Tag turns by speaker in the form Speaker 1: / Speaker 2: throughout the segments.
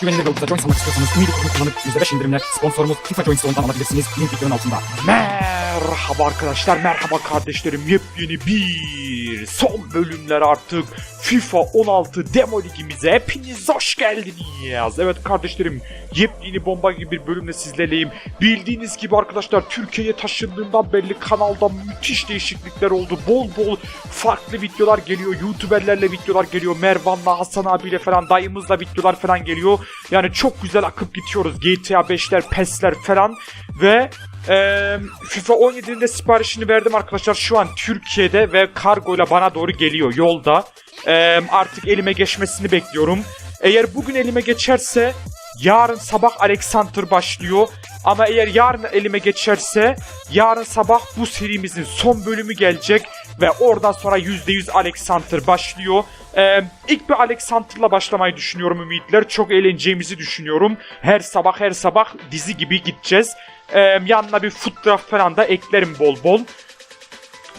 Speaker 1: Çok güvenilir ve ucuza almak istiyorsanız Ümidi kodunu kullanıp %5 indirimle sponsorumuz FIFA Joinstone'dan alabilirsiniz. Link videonun altında.
Speaker 2: Merhaba arkadaşlar, merhaba kardeşlerim. Yepyeni bir son bölümler artık. FIFA 16 demo ligimize hepiniz hoş geldiniz. Evet kardeşlerim, yepyeni bomba gibi bir bölümle sizlerleyim. Bildiğiniz gibi arkadaşlar Türkiye'ye taşındığımdan belli kanalda müthiş değişiklikler oldu. Bol bol farklı videolar geliyor. YouTuberlerle videolar geliyor. Mervan'la, Hasan abiyle falan, dayımızla videolar falan geliyor. Yani çok güzel akıp gidiyoruz. GTA 5'ler, PES'ler falan ve ee, FIFA 17'nin de siparişini verdim arkadaşlar. Şu an Türkiye'de ve kargoyla bana doğru geliyor yolda. Ee, artık elime geçmesini bekliyorum. Eğer bugün elime geçerse yarın sabah Alexander başlıyor. Ama eğer yarın elime geçerse yarın sabah bu serimizin son bölümü gelecek ve oradan sonra %100 Alexander başlıyor. Ee, ilk bir Alexander'la başlamayı düşünüyorum ümitler. Çok eğleneceğimizi düşünüyorum. Her sabah her sabah dizi gibi gideceğiz. Ee, yanına bir fotoğraf falan da eklerim bol bol.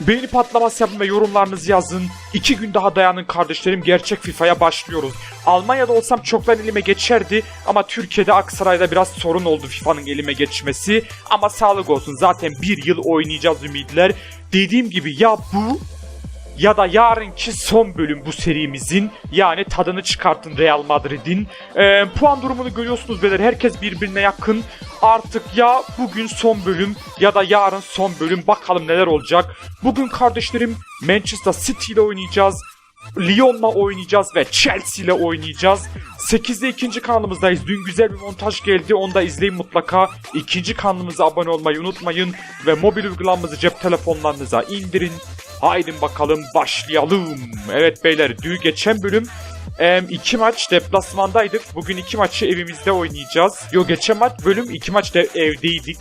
Speaker 2: Beğeni patlaması yapın ve yorumlarınızı yazın. İki gün daha dayanın kardeşlerim. Gerçek FIFA'ya başlıyoruz. Almanya'da olsam çoktan elime geçerdi. Ama Türkiye'de Aksaray'da biraz sorun oldu FIFA'nın elime geçmesi. Ama sağlık olsun. Zaten bir yıl oynayacağız ümitler. Dediğim gibi ya bu ya da yarınki son bölüm bu serimizin yani tadını çıkartın Real Madrid'in. Ee, puan durumunu görüyorsunuz beyler herkes birbirine yakın. Artık ya bugün son bölüm ya da yarın son bölüm bakalım neler olacak. Bugün kardeşlerim Manchester City ile oynayacağız. Lyon'la oynayacağız ve Chelsea ile oynayacağız. 8'de ikinci kanalımızdayız. Dün güzel bir montaj geldi. Onu da izleyin mutlaka. İkinci kanalımıza abone olmayı unutmayın. Ve mobil uygulamamızı cep telefonlarınıza indirin. Haydi bakalım başlayalım. Evet beyler dün geçen bölüm em, iki maç deplasmandaydık. Bugün iki maçı evimizde oynayacağız. Yo geçen maç bölüm iki maç de evdeydik.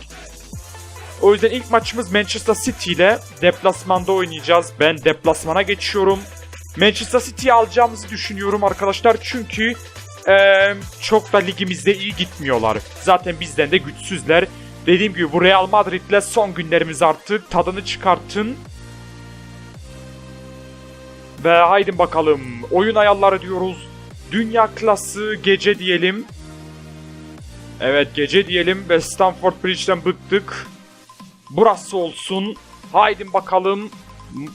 Speaker 2: O yüzden ilk maçımız Manchester City ile deplasmanda oynayacağız. Ben deplasmana geçiyorum. Manchester City'yi alacağımızı düşünüyorum arkadaşlar. Çünkü em, çok da ligimizde iyi gitmiyorlar. Zaten bizden de güçsüzler. Dediğim gibi bu Real Madrid'le son günlerimiz artık. Tadını çıkartın. Ve haydi bakalım oyun ayarları diyoruz. Dünya klası gece diyelim. Evet gece diyelim ve Stamford Bridge'den bıktık. Burası olsun. Haydi bakalım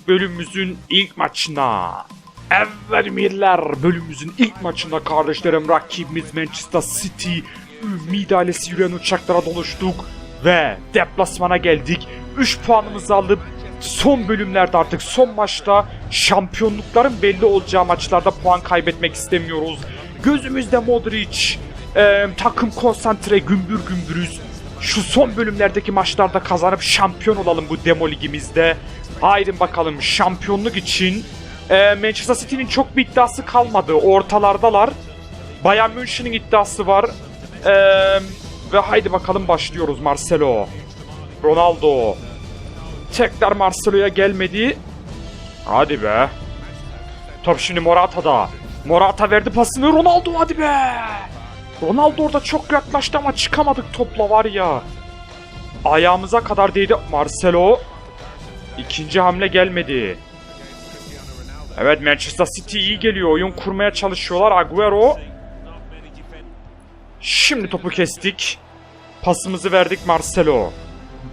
Speaker 2: bölümümüzün ilk maçına. Evet Mirler bölümümüzün ilk maçında kardeşlerim rakibimiz Manchester City. Ümit ailesi yürüyen uçaklara doluştuk ve deplasmana geldik. 3 puanımızı alıp son bölümlerde artık son maçta şampiyonlukların belli olacağı maçlarda puan kaybetmek istemiyoruz. Gözümüzde Modric, e, takım konsantre gümbür gümbürüz. Şu son bölümlerdeki maçlarda kazanıp şampiyon olalım bu demo ligimizde. Haydi bakalım şampiyonluk için e, Manchester City'nin çok bir iddiası kalmadı. Ortalardalar. Bayern München'in iddiası var. E, ve haydi bakalım başlıyoruz Marcelo. Ronaldo. Tekrar Marcelo'ya gelmedi. Hadi be. Top şimdi Morata'da. Morata verdi pasını Ronaldo hadi be. Ronaldo orada çok yaklaştı ama çıkamadık topla var ya. Ayağımıza kadar değdi Marcelo. İkinci hamle gelmedi. Evet Manchester City iyi geliyor. Oyun kurmaya çalışıyorlar. Agüero. Şimdi topu kestik. Pasımızı verdik Marcelo.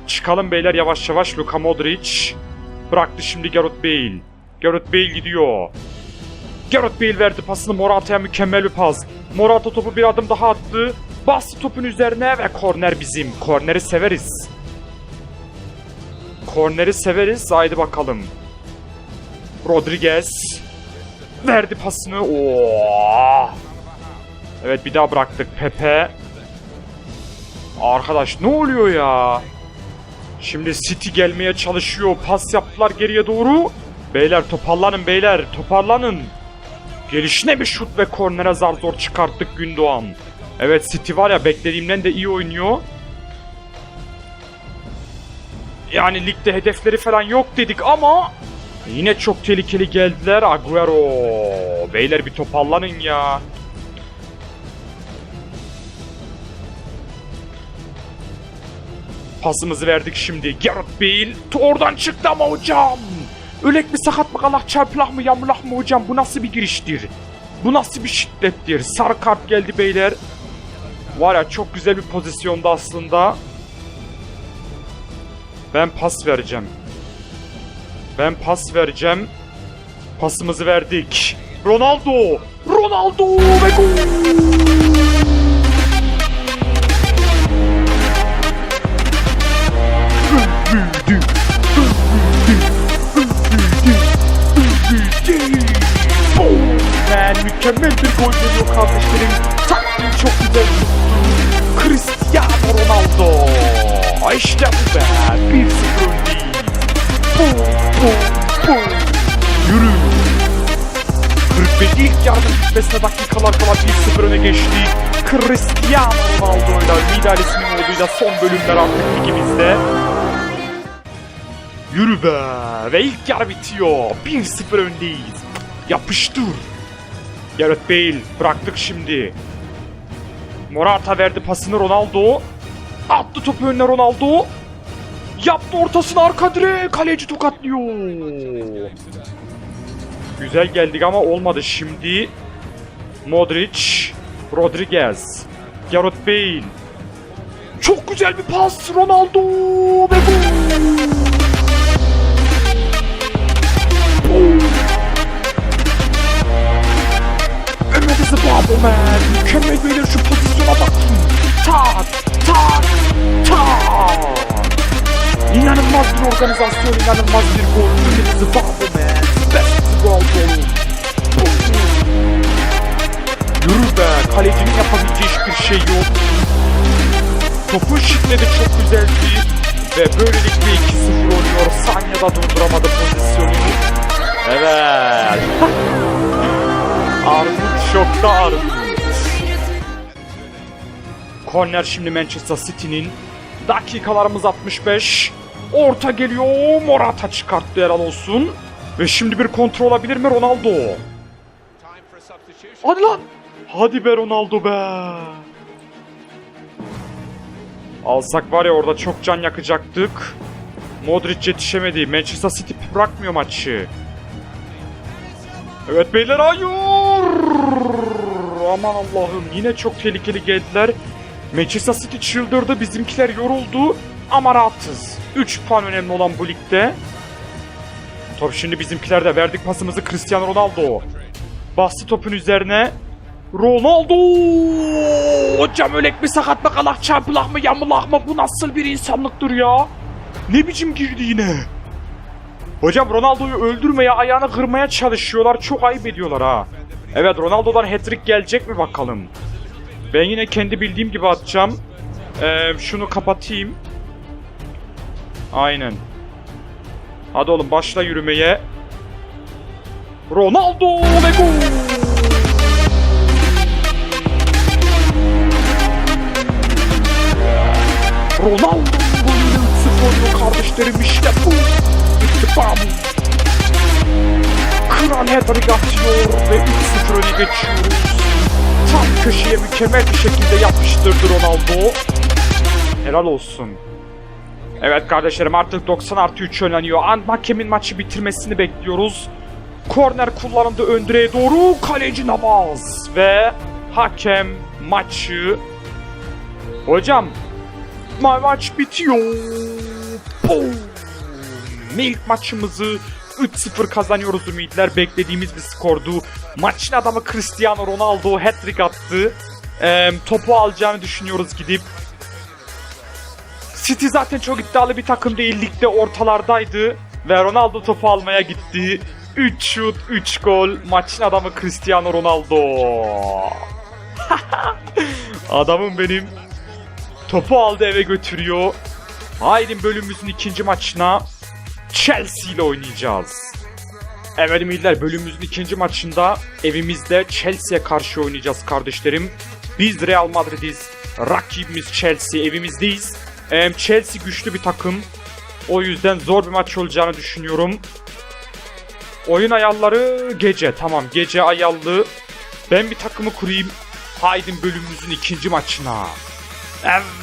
Speaker 2: Çıkalım beyler yavaş yavaş. Luka Modric. Bıraktı şimdi Gareth Bale. Gareth Bale gidiyor. Gareth Bale verdi pasını Morata'ya mükemmel bir pas. Morata topu bir adım daha attı. Bastı topun üzerine ve korner bizim. Korneri severiz. Korneri severiz. Haydi bakalım. Rodriguez. Verdi pasını. Oo. Evet bir daha bıraktık. Pepe. Arkadaş ne oluyor ya? Şimdi City gelmeye çalışıyor. Pas yaptılar geriye doğru. Beyler toparlanın beyler. Toparlanın. Gelişine bir şut ve kornere zar zor çıkarttık Gündoğan. Evet City var ya beklediğimden de iyi oynuyor. Yani ligde hedefleri falan yok dedik ama yine çok tehlikeli geldiler. Agüero. Beyler bir toparlanın ya. Pasımızı verdik şimdi. Gareth Bale oradan çıktı ama hocam. Ölek mi sakat mı kalak çarpılak mı yamulak mı hocam bu nasıl bir giriştir? Bu nasıl bir şiddettir? Sarı kart geldi beyler. Var ya çok güzel bir pozisyonda aslında. Ben pas vereceğim. Ben pas vereceğim. Pasımızı verdik. Ronaldo! Ronaldo ve gol! Mükemmel bir gol geliyor kardeşlerim. Taktiği çok güzel tuttu. Cristiano Ronaldo. İşte bu be. 1-0 öndeyiz. Bum, bum, bum. Yürü. 45 ilk yarının bitmesine dakikalar kala 1-0 öne geçti. Cristiano Ronaldo'yla müdahalesinin olduğuyla son bölümler artık ligimizde. Yürü be ve ilk yarı bitiyor. 1-0 öndeyiz. Yapıştır. Gareth Bale bıraktık şimdi. Morata verdi pasını Ronaldo. Attı topu önüne Ronaldo. Yaptı ortasını arka direğe. Kaleci tokatlıyor. Güzel geldik ama olmadı şimdi. Modric, Rodriguez, Gareth Bale. Çok güzel bir pas Ronaldo ve gol. Ömer Zıbabo man. Mükemmel beyler şu pozisyona bakın. Tak, tak, tak. İnanılmaz bir organizasyon, inanılmaz bir gol. Ömer Zıbabo man. Best gol golü. Yürü be, kalecinin yapabileceği hiçbir şey yok. Topun şiddeti çok güzeldi. Ve böylelikle 2-0 oluyor. Sanya'da durduramadı pozisyonu. Evet. Armut şokta Armut. Korner şimdi Manchester City'nin. Dakikalarımız 65. Orta geliyor. Morata çıkarttı helal olsun. Ve şimdi bir kontrol olabilir mi Ronaldo? Hadi lan. Hadi be Ronaldo be. Alsak var ya orada çok can yakacaktık. Modric yetişemedi. Manchester City bırakmıyor maçı. Evet beyler hayır. Aman Allah'ım yine çok tehlikeli geldiler. Manchester City çıldırdı. Bizimkiler yoruldu. Ama rahatız. 3 puan önemli olan bu ligde. Top şimdi bizimkiler de verdik pasımızı Cristiano Ronaldo. Bastı topun üzerine. Ronaldo! Hocam ölek mi sakat mı kalak çarpılak mı yamulak mı bu nasıl bir insanlıktır ya? Ne biçim girdi yine? Hocam Ronaldo'yu öldürmeye ayağını kırmaya çalışıyorlar çok ayıp ediyorlar ha. Evet Ronaldo'dan hat-trick gelecek mi bakalım. Ben yine kendi bildiğim gibi atacağım. Ee, şunu kapatayım. Aynen. Hadi oğlum başla yürümeye. Ronaldo ve gol! Ronaldo golüyle 3-0 oluyor kardeşlerim işte bu. Gitti Kral hat-trick atıyor ve 3-0 öne geçiyoruz. Tam köşeye mükemmel bir şekilde yapıştırdı Ronaldo. Helal olsun. Evet kardeşlerim artık 90 artı 3 oynanıyor. An hakemin maçı bitirmesini bekliyoruz. Korner kullanıldı ön direğe doğru. Kaleci Navaz ve hakem maçı Hocam ma maç bitiyor. Boom. İlk maçımızı 3-0 kazanıyoruz Ümitler. Beklediğimiz bir skordu. Maçın adamı Cristiano Ronaldo hat-trick attı. Ee, topu alacağını düşünüyoruz gidip. City zaten çok iddialı bir takım değil. Ligde ortalardaydı. Ve Ronaldo topu almaya gitti. 3 şut, 3 gol. Maçın adamı Cristiano Ronaldo. Adamım benim. Topu aldı eve götürüyor. Haydi bölümümüzün ikinci maçına Chelsea ile oynayacağız. Evet millet bölümümüzün ikinci maçında evimizde Chelsea'ye karşı oynayacağız kardeşlerim. Biz Real Madrid'iz. Rakibimiz Chelsea evimizdeyiz. Chelsea güçlü bir takım. O yüzden zor bir maç olacağını düşünüyorum. Oyun ayarları gece. Tamam gece ayarlı. Ben bir takımı kurayım. Haydi bölümümüzün ikinci maçına.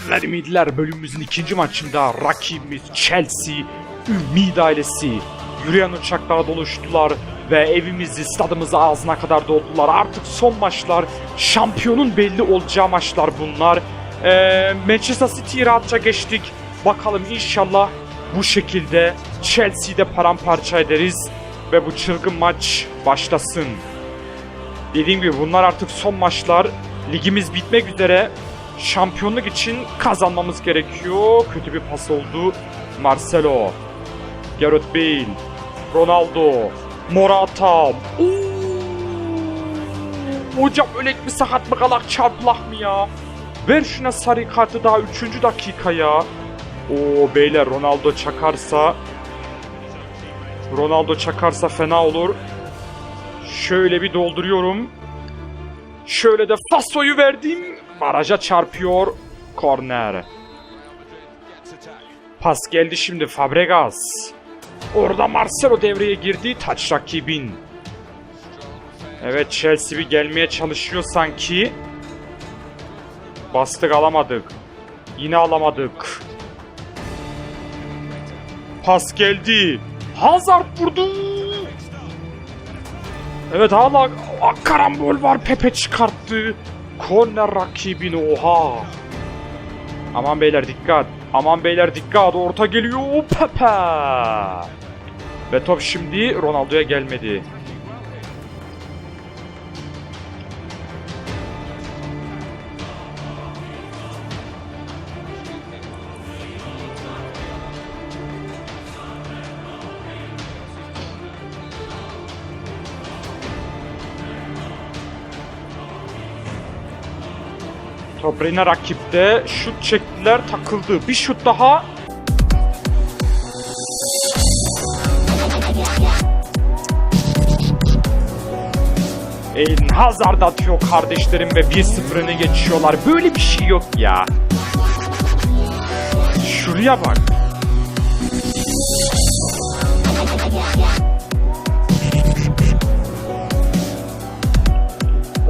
Speaker 2: Evet ümitler bölümümüzün ikinci maçında rakibimiz Chelsea, Ümid ailesi. Yürüyen uçaklara doluştular Ve evimizi, stadımızı ağzına kadar doldular. Artık son maçlar, şampiyonun belli olacağı maçlar bunlar. Ee, Manchester City'yi rahatça geçtik. Bakalım inşallah bu şekilde Chelsea'de paramparça ederiz. Ve bu çılgın maç başlasın. Dediğim gibi bunlar artık son maçlar. Ligimiz bitmek üzere. Şampiyonluk için kazanmamız gerekiyor. Kötü bir pas oldu. Marcelo. Gareth Bale. Ronaldo. Morata. Oo! Hocam ölek mi sakat mı kalak çarpılak mı ya? Ver şuna sarı kartı daha 3. dakika ya. Beyler Ronaldo çakarsa Ronaldo çakarsa fena olur. Şöyle bir dolduruyorum. Şöyle de Faso'yu verdim. Baraja çarpıyor. Korner. Pas geldi şimdi Fabregas. Orada Marcelo devreye girdi. Taç rakibin. Evet Chelsea bir gelmeye çalışıyor sanki. Bastık alamadık. Yine alamadık. Pas geldi. Hazard vurdu. Evet hala a, karambol var Pepe çıkarttı. Korner rakibini oha. Aman beyler dikkat. Aman beyler dikkat. Orta geliyor Pepe. Ve top şimdi Ronaldo'ya gelmedi. Yine rakipte. Şut çektiler takıldı. Bir şut daha. Eden Hazard atıyor kardeşlerim ve 1-0 öne geçiyorlar. Böyle bir şey yok ya. Şuraya bak.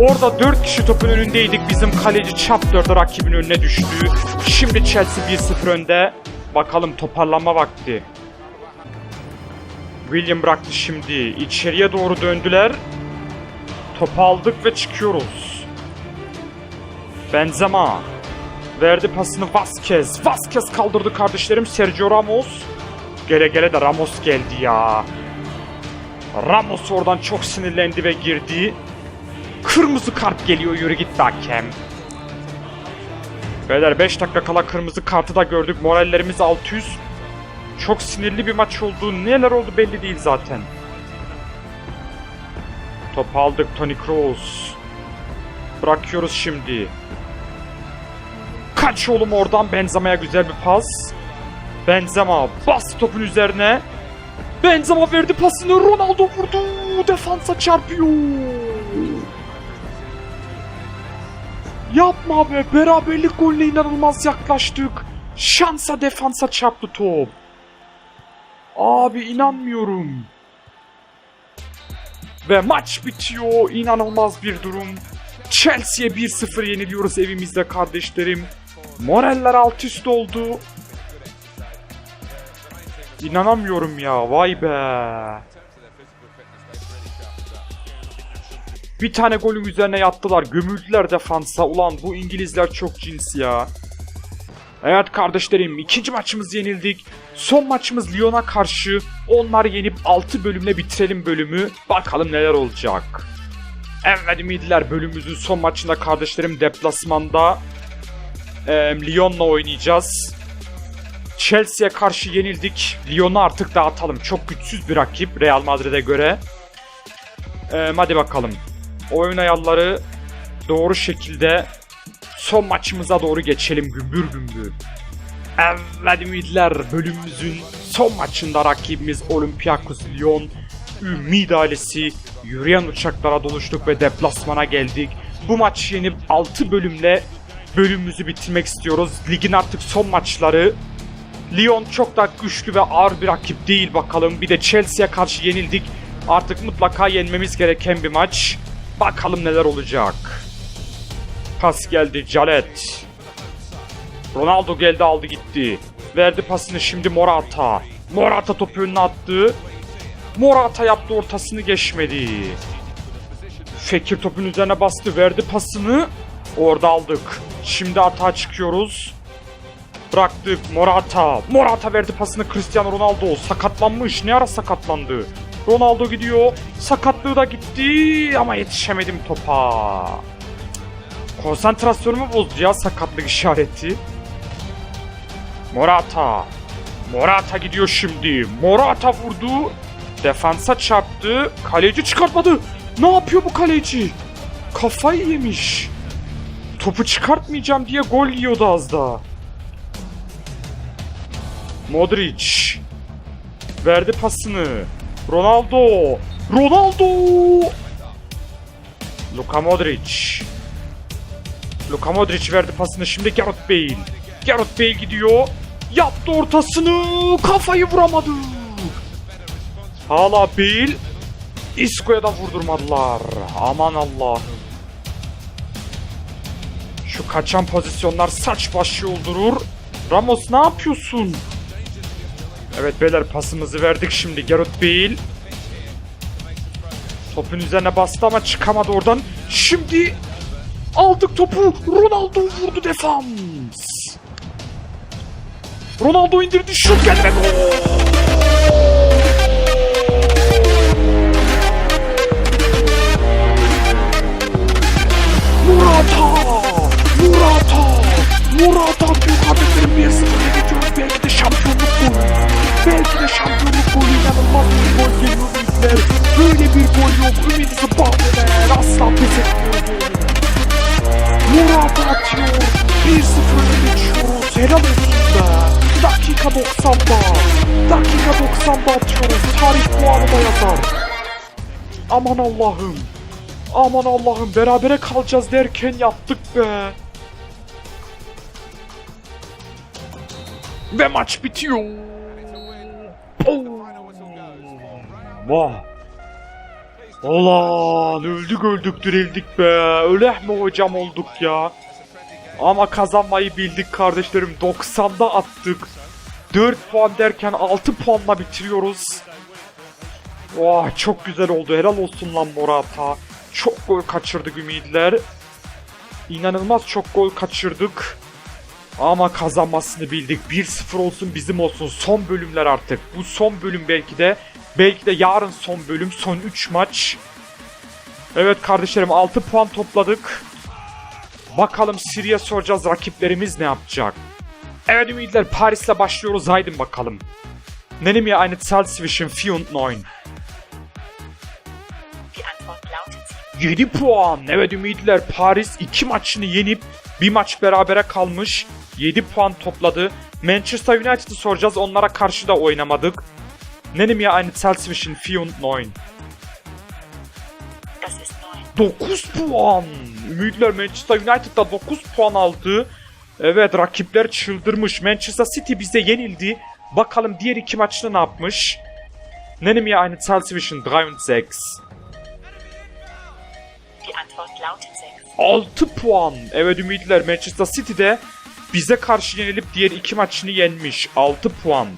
Speaker 2: Orada 4 kişi topun önündeydik. Bizim kaleci çap 4'e rakibin önüne düştü. Şimdi Chelsea 1-0 önde. Bakalım toparlanma vakti. William bıraktı şimdi. İçeriye doğru döndüler. Topu aldık ve çıkıyoruz. Benzema. Verdi pasını Vasquez. Vasquez kaldırdı kardeşlerim. Sergio Ramos. Gele gele de Ramos geldi ya. Ramos oradan çok sinirlendi ve girdi. Kırmızı kart geliyor yürü git hakem. Beyler 5 dakika kala kırmızı kartı da gördük. Morallerimiz alt üst. Çok sinirli bir maç oldu. Neler oldu belli değil zaten. Top aldık Toni Kroos. Bırakıyoruz şimdi. Kaç oğlum oradan Benzema'ya güzel bir pas. Benzema bas topun üzerine. Benzema verdi pasını Ronaldo vurdu. Defansa çarpıyor. Yapma be beraberlik golüne inanılmaz yaklaştık. Şansa defansa çarptı top. Abi inanmıyorum. Ve maç bitiyor. İnanılmaz bir durum. Chelsea'ye 1-0 yeniliyoruz evimizde kardeşlerim. Moraller alt üst oldu. İnanamıyorum ya vay be. Bir tane golün üzerine yattılar. Gömüldüler defansa. Ulan bu İngilizler çok cins ya. Evet kardeşlerim ikinci maçımız yenildik. Son maçımız Lyon'a karşı. Onlar yenip 6 bölümle bitirelim bölümü. Bakalım neler olacak. Evet ümidiler bölümümüzün son maçında kardeşlerim deplasmanda e, Lyon'la oynayacağız. Chelsea'ye karşı yenildik. Lyon'u artık dağıtalım. Çok güçsüz bir rakip Real Madrid'e göre. E, hadi bakalım. Oyun ayarları doğru şekilde son maçımıza doğru geçelim gümbür gümbür. Evet ümitler bölümümüzün son maçında rakibimiz Olympiakos Lyon. Ümid ailesi yürüyen uçaklara doluştuk ve deplasmana geldik. Bu maçı yenip 6 bölümle bölümümüzü bitirmek istiyoruz. Ligin artık son maçları. Lyon çok da güçlü ve ağır bir rakip değil bakalım. Bir de Chelsea'ye karşı yenildik. Artık mutlaka yenmemiz gereken bir maç. Bakalım neler olacak. Pas geldi Jalet. Ronaldo geldi aldı gitti. Verdi pasını şimdi Morata. Morata topu önüne attı. Morata yaptı ortasını geçmedi. Fekir topun üzerine bastı verdi pasını. Orada aldık. Şimdi atağa çıkıyoruz. Bıraktık Morata. Morata verdi pasını Cristiano Ronaldo. Sakatlanmış. Ne ara sakatlandı? Ronaldo gidiyor. Sakatlığı da gitti ama yetişemedim topa. Konsantrasyonumu bozdu ya sakatlık işareti. Morata. Morata gidiyor şimdi. Morata vurdu. Defansa çarptı. Kaleci çıkartmadı. Ne yapıyor bu kaleci? Kafayı yemiş. Topu çıkartmayacağım diye gol yiyordu az daha. Modric. Verdi pasını. Ronaldo. Ronaldo. Luka Modric. Luka Modric verdi pasını şimdi Gareth Bale. Gareth Bale gidiyor. Yaptı ortasını. Kafayı vuramadı. Hala Bale. Isco'ya da vurdurmadılar. Aman Allah'ım. Şu kaçan pozisyonlar saç başı yoldurur. Ramos ne yapıyorsun? Evet beyler pasımızı verdik şimdi Gareth Bale. Topun üzerine bastı ama çıkamadı oradan. Şimdi aldık topu. Ronaldo vurdu defans. Ronaldo indirdi şut geldi gol. Murata! Murata! Murata 90 bar. Dakika 90 batıyoruz. Tarih puanı da yazar. Aman Allah'ım. Aman Allah'ım berabere kalacağız derken yaptık be. Ve maç bitiyor. Oh. Vah. Allah öldük öldük dirildik be. Öleh mi hocam olduk ya. Ama kazanmayı bildik kardeşlerim. 90'da attık. 4 puan derken 6 puanla bitiriyoruz. Vah çok güzel oldu. Helal olsun lan Morata. Çok gol kaçırdık ümitler. İnanılmaz çok gol kaçırdık. Ama kazanmasını bildik. 1-0 olsun bizim olsun. Son bölümler artık. Bu son bölüm belki de. Belki de yarın son bölüm. Son 3 maç. Evet kardeşlerim 6 puan topladık. Bakalım Siri'ye soracağız rakiplerimiz ne yapacak. Evet ümitler Paris'le başlıyoruz. Haydi bakalım. Nenim ya eine Zahl zwischen 4 und 9.
Speaker 3: Die Antwort lautet
Speaker 2: 7 puan. Evet Ümitliler Paris 2 maçını yenip bir maç berabere kalmış. 7 puan topladı. Manchester United'ı soracağız. Onlara karşı da oynamadık. Nenim ya eine Zahl zwischen 4 und 9.
Speaker 3: Das ist 9.
Speaker 2: 9 puan. Ümitliler Manchester United'da 9 puan aldı. Evet rakipler çıldırmış. Manchester City bize yenildi. Bakalım diğer iki maçta ne yapmış. Nenim ya eine Zahl zwischen 3 und 6.
Speaker 3: Die Antwort lautet 6.
Speaker 2: 6 puan. Evet ümitliler Manchester City'de bize karşı yenilip diğer iki maçını yenmiş. 6 puan.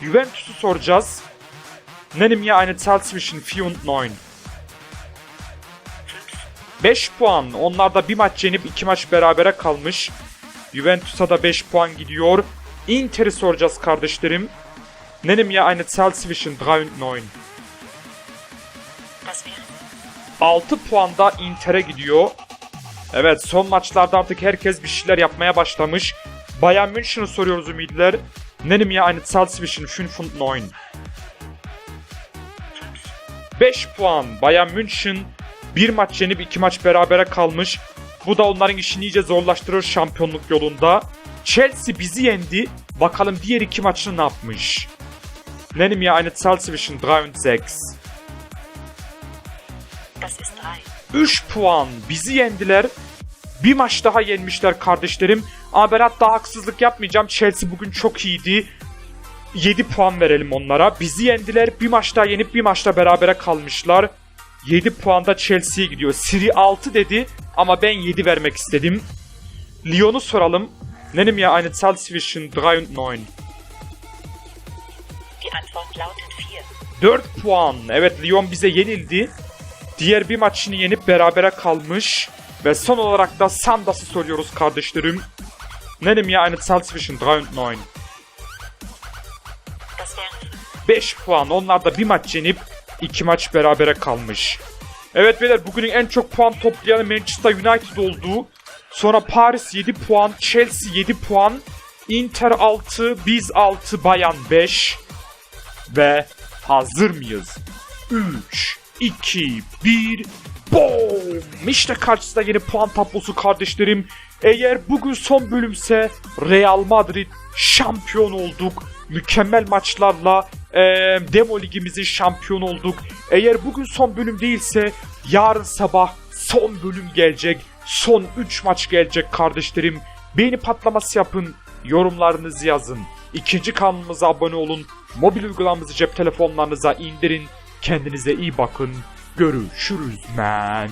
Speaker 2: Juventus'u soracağız. Nenim ya eine Zahl zwischen 4 und 9. 5 puan. Onlar da bir maç yenip iki maç berabere kalmış. Juventus'a da 5 puan gidiyor. Inter'i soracağız kardeşlerim. Nenim ya eine Zahl zwischen 3 und 9.
Speaker 3: Das wäre
Speaker 2: 6 puanda Inter'e gidiyor. Evet son maçlarda artık herkes bir şeyler yapmaya başlamış. Bayern München'ı soruyoruz ümitler. Nenim ya eine Zahl zwischen 5 und 9. 5 puan. Bayern München bir maç yenip iki maç berabere kalmış. Bu da onların işini iyice zorlaştırır şampiyonluk yolunda. Chelsea bizi yendi. Bakalım diğer iki maçını ne yapmış. Nenim ya eine Zahl zwischen 3 und 6.
Speaker 3: Das ist 3.
Speaker 2: 3 puan bizi yendiler. Bir maç daha yenmişler kardeşlerim. Ama ben hatta haksızlık yapmayacağım. Chelsea bugün çok iyiydi. 7 puan verelim onlara. Bizi yendiler. Bir maç daha yenip bir maçta berabere kalmışlar. 7 puanda Chelsea'ye gidiyor. Siri 6 dedi ama ben 7 vermek istedim. Lyon'u soralım. Nenim ya eine Zahl zwischen 3 und 9.
Speaker 3: Die Antwort lautet 4.
Speaker 2: 4 puan. Evet Lyon bize yenildi. Diğer bir maçını yenip berabere kalmış. Ve son olarak da Sandas'ı soruyoruz kardeşlerim. Nenim ya eine Zahl zwischen 3 und 9.
Speaker 3: Das wären
Speaker 2: 5 puan. Onlar da bir maç yenip 2 maç berabere kalmış. Evet beyler bugünün en çok puan toplayan Manchester United oldu. Sonra Paris 7 puan, Chelsea 7 puan, Inter 6, biz 6, Bayern 5. Ve hazır mıyız? 3, 2, 1, boom! İşte karşısında yeni puan tablosu kardeşlerim. Eğer bugün son bölümse Real Madrid şampiyon olduk. Mükemmel maçlarla eee, demo ligimizin şampiyon olduk. Eğer bugün son bölüm değilse yarın sabah son bölüm gelecek. Son 3 maç gelecek kardeşlerim. Beğeni patlaması yapın. Yorumlarınızı yazın. İkinci kanalımıza abone olun. Mobil uygulamamızı cep telefonlarınıza indirin. Kendinize iyi bakın. Görüşürüz men.